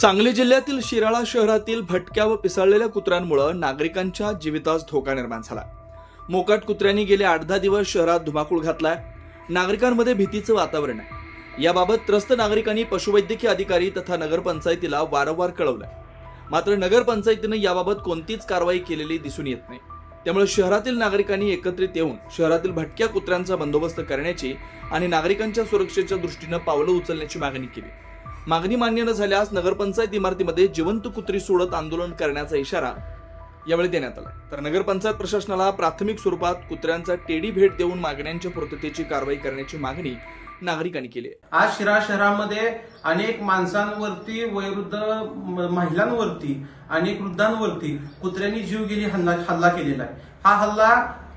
सांगली जिल्ह्यातील शिराळा शहरातील भटक्या व पिसाळलेल्या कुत्र्यांमुळे नागरिकांच्या जीवितास धोका निर्माण झाला. मोकाट कुत्र्यांनी गेले आठ दहा दिवस शहरात धुमाकूळ घातलाय. नागरिकांमध्ये भीतीचं वातावरण आहे. याबाबत त्रस्त नागरिकांनी पशुवैद्यकीय अधिकारी तथा नगरपंचायतीला वारंवार कळवलंय. मात्र नगरपंचायतीनं याबाबत कोणतीच कारवाई केलेली दिसून येत नाही. त्यामुळे शहरातील नागरिकांनी एकत्रित येऊन शहरातील भटक्या कुत्र्यांचा बंदोबस्त करण्याची आणि नागरिकांच्या सुरक्षेच्या दृष्टीनं पावलं उचलण्याची मागणी केली. मागणी मान्य न झाल्यास नगरपंचायत इमारतीमध्ये जिवंत कुत्री सोडत आंदोलन करण्याचा इशारा यावेळी देण्यात आला. तर नगरपंचायत प्रशासनाला प्राथमिक स्वरूपात कुत्र्यांचा टेडी भेट देऊन मागण्यांच्या पूर्ततेची कारवाई करण्याची मागणी नागरिकांनी केली आज शिरा शहरामध्ये अनेक माणसांवरती वयोवृद्ध महिलांवरती अनेक वृद्धांवरती कुत्र्यांनी जीव गेली हल्ला हल्ला केलेला आहे. हा हल्ला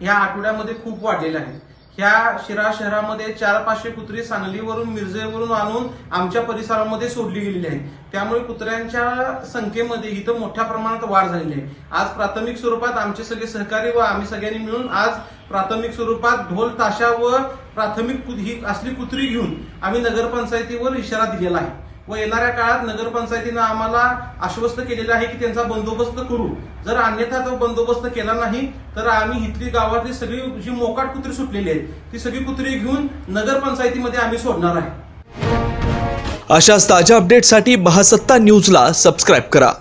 या आठवड्यामध्ये खूप वाढलेला आहे. ह्या शिरा शहरामध्ये चार पाचशे कुत्री सांगलीवरून मिरजेवरून आणून आमच्या परिसरामध्ये सोडली गेलेली आहे त्यामुळे कुत्र्यांच्या संख्येमध्ये इथं मोठ्या प्रमाणात वाढ झालेली आहे. आज प्राथमिक स्वरूपात आमचे सगळे सहकारी व आम्ही सगळ्यांनी मिळून आज प्राथमिक स्वरूपात ढोल ताशा व प्राथमिक ही असली कुत्री घेऊन आम्ही नगरपंचायतीवर इशारा दिलेला आहे. व येणाऱ्या काळात नगरपंचायतीनं आम्हाला आश्वस्त केलेलं आहे की त्यांचा बंदोबस्त करू. जर अन्यथा तो बंदोबस्त केला नाही तर आम्ही इथली गावातली सगळी जी मोकाट कुत्री सुटलेली आहेत ती सगळी कुत्री घेऊन नगरपंचायतीमध्ये आम्ही सोडणार आहे. अशाच ताज्या अपडेटसाठी बहासत्ता न्यूजला सबस्क्राईब करा.